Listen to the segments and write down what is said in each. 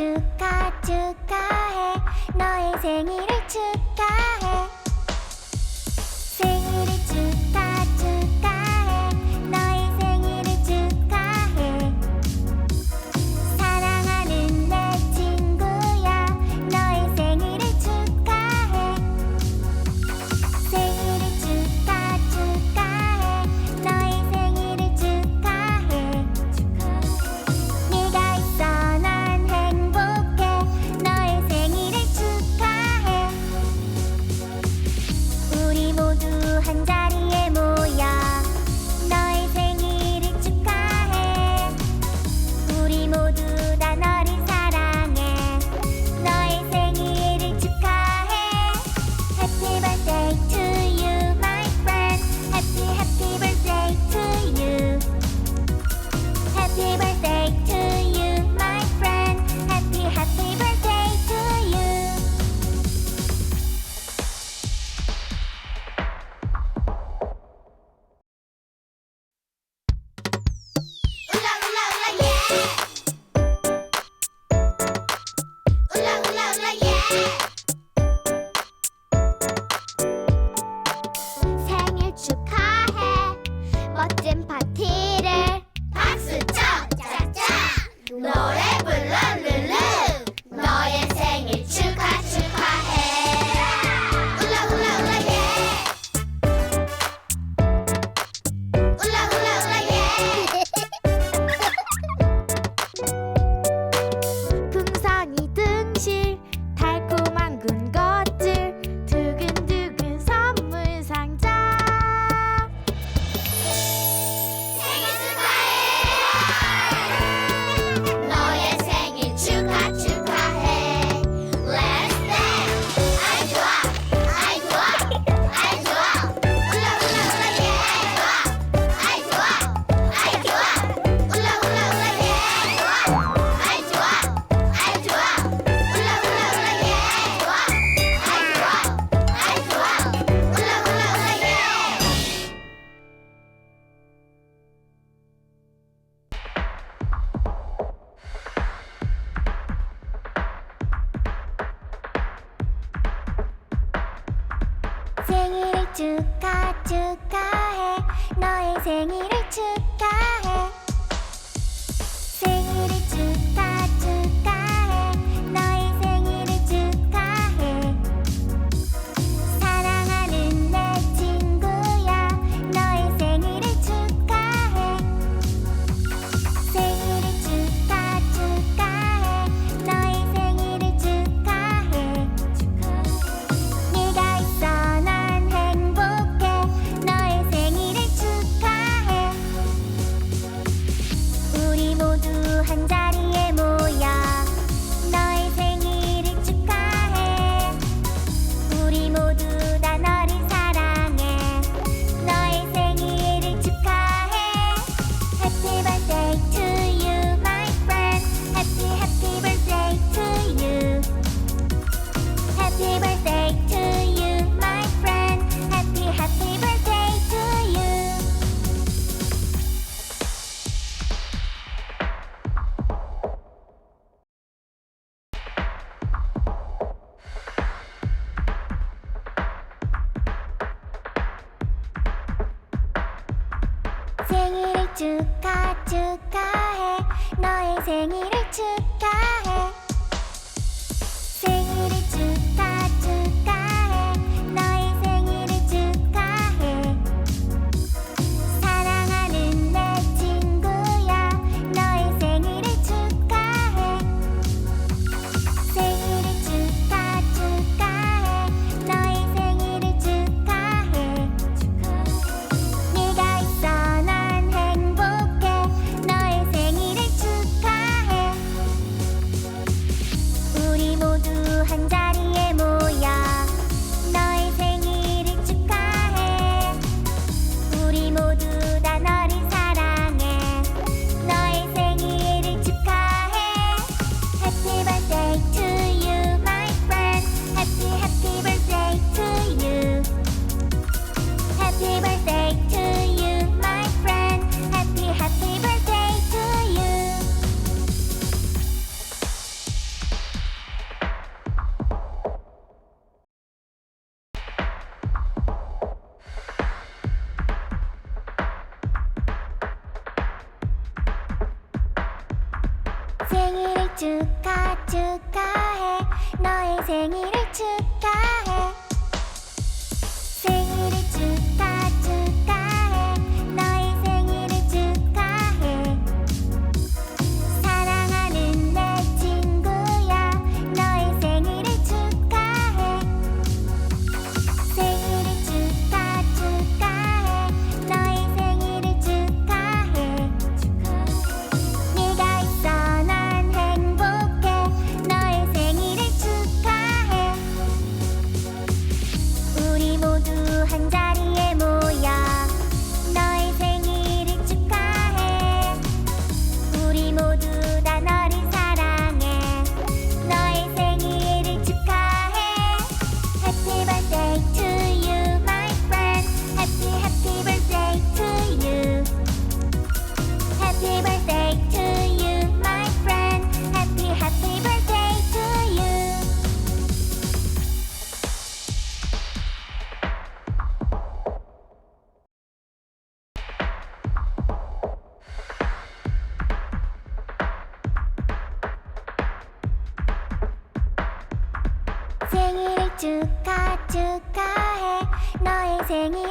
축하 축하해. 너의 생일 생일을 축하 축하해. 너의 생일을 축하해. 생일을 축하 축하해. 너의 생일을 축하 축하해. 너의 생일 축하 축하해. 너의 생일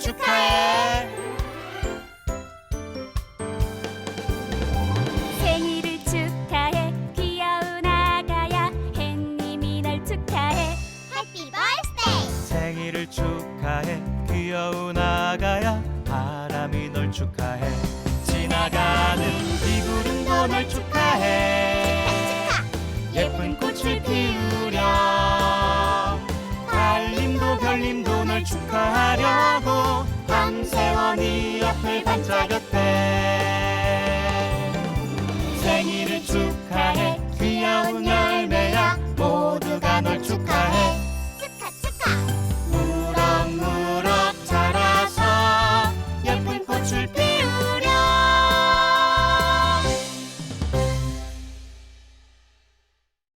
축하해. 생일을 축하해. 귀여운 아가야. 햇님이 널 축하해. 해피 버스데이 생일을 축하해. 귀여운 아가야. Bắt